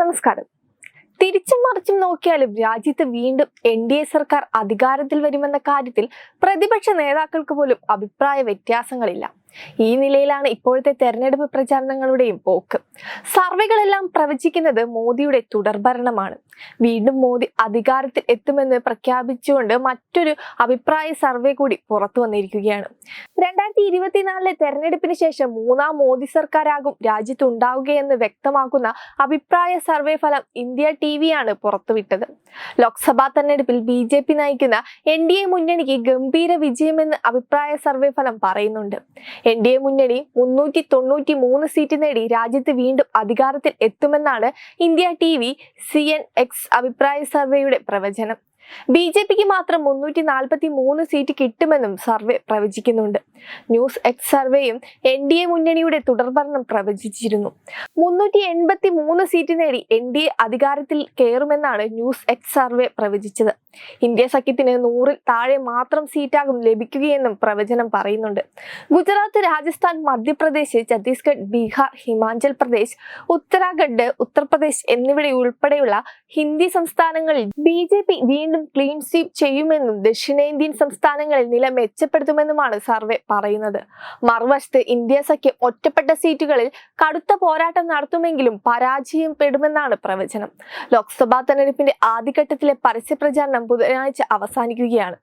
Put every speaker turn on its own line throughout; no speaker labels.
നമസ്കാരം. തിരിച്ചും മറിച്ചും നോക്കിയാലും രാജ്യത്ത് വീണ്ടും എൻ ഡി എ സർക്കാർ അധികാരത്തിൽ വരുമെന്ന കാര്യത്തിൽ പ്രതിപക്ഷ നേതാക്കൾക്ക് പോലും അഭിപ്രായ വ്യത്യാസങ്ങളില്ല. ഈ നിലയിലാണ് ഇപ്പോഴത്തെ തെരഞ്ഞെടുപ്പ് പ്രചാരണങ്ങളുടെയും പോക്ക്. സർവേകളെല്ലാം പ്രവചിക്കുന്നത് മോദിയുടെ തുടർഭരണമാണ്. വീണ്ടും മോദി അധികാരത്തിൽ എത്തുമെന്ന് പ്രഖ്യാപിച്ചുകൊണ്ട് മറ്റൊരു അഭിപ്രായ സർവേ കൂടി പുറത്തു വന്നിരിക്കുകയാണ്. രണ്ടായിരത്തി ഇരുപത്തിനാലിലെ തെരഞ്ഞെടുപ്പിന് ശേഷം മൂന്നാം മോദി സർക്കാരാകും രാജ്യത്ത് ഉണ്ടാവുകയെന്ന് വ്യക്തമാക്കുന്ന അഭിപ്രായ സർവേ ഫലം ഇന്ത്യ ടി വിയാണ് പുറത്തുവിട്ടത്. ലോക്സഭാ തെരഞ്ഞെടുപ്പിൽ ബി ജെ പി നയിക്കുന്ന എൻ ഡി എ മുന്നണിക്ക് ഗംഭീര വിജയമെന്ന് അഭിപ്രായ സർവേ ഫലം പറയുന്നുണ്ട്. എൻ ഡി എ മുന്നണി മുന്നൂറ്റി തൊണ്ണൂറ്റി മൂന്ന് സീറ്റ് നേടി രാജ്യത്ത് വീണ്ടും അധികാരത്തിൽ എത്തുമെന്നാണ് India T V C N X അഭിപ്രായ സർവേയുടെ പ്രവചനം. ബി ജെ പിക്ക് മാത്രം മുന്നൂറ്റി നാൽപ്പത്തി മൂന്ന് സീറ്റ് കിട്ടുമെന്നും സർവേ പ്രവചിക്കുന്നുണ്ട്. ന്യൂസ് എക്സ് സർവേയും എൻ ഡി എ മുന്നണിയുടെ തുടർഭരണം പ്രവചിച്ചിരുന്നു. മുന്നൂറ്റി എൺപത്തി മൂന്ന് സീറ്റ് നേടി എൻ ഡി എ അധികാരത്തിൽ കയറുമെന്നാണ് ന്യൂസ് എക്സ് സർവേ പ്രവചിച്ചത്. ഇന്ത്യ സഖ്യത്തിന് നൂറിൽ താഴെ മാത്രം സീറ്റാകും ലഭിക്കുകയെന്നും പ്രവചനം പറയുന്നുണ്ട്. ഗുജറാത്ത് രാജസ്ഥാൻ മധ്യപ്രദേശ് ഛത്തീസ്ഗഡ് ബീഹാർ ഹിമാചൽ പ്രദേശ് ഉത്തരാഖണ്ഡ് ഉത്തർപ്രദേശ് എന്നിവിടെ ഉൾപ്പെടെയുള്ള ഹിന്ദി സംസ്ഥാനങ്ങളിൽ ബി പി വീണ്ടും ക്ലീൻ സ്വീപ് ചെയ്യുമെന്നും ദക്ഷിണേന്ത്യൻ സംസ്ഥാനങ്ങളിൽ നില മെച്ചപ്പെടുത്തുമെന്നുമാണ് സർവേ പറയുന്നത്. മറുവശത്ത് ഇന്ത്യ സഖ്യം ഒറ്റപ്പെട്ട സീറ്റുകളിൽ കടുത്ത പോരാട്ടം നടത്തുമെങ്കിലും പരാജയപ്പെടുമെന്നാണ് പ്രവചനം. ലോക്സഭാ തെരഞ്ഞെടുപ്പിന്റെ ആദ്യഘട്ടത്തിലെ പരസ്യ പ്രചാരണം ബുധനാഴ്ച അവസാനിക്കുകയാണ്.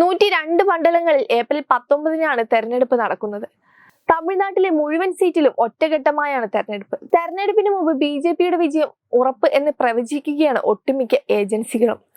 നൂറ്റി രണ്ട് മണ്ഡലങ്ങളിൽ ഏപ്രിൽ പത്തൊമ്പതിനാണ് തെരഞ്ഞെടുപ്പ് നടക്കുന്നത്. തമിഴ്നാട്ടിലെ മുഴുവൻ സീറ്റിലും ഒറ്റഘട്ടമായാണ് തെരഞ്ഞെടുപ്പ്. തെരഞ്ഞെടുപ്പിന് മുമ്പ് ബി ജെ പിയുടെ വിജയം ഉറപ്പ് എന്ന് പ്രവചിക്കുകയാണ് ഒട്ടുമിക്ക ഏജൻസികളും.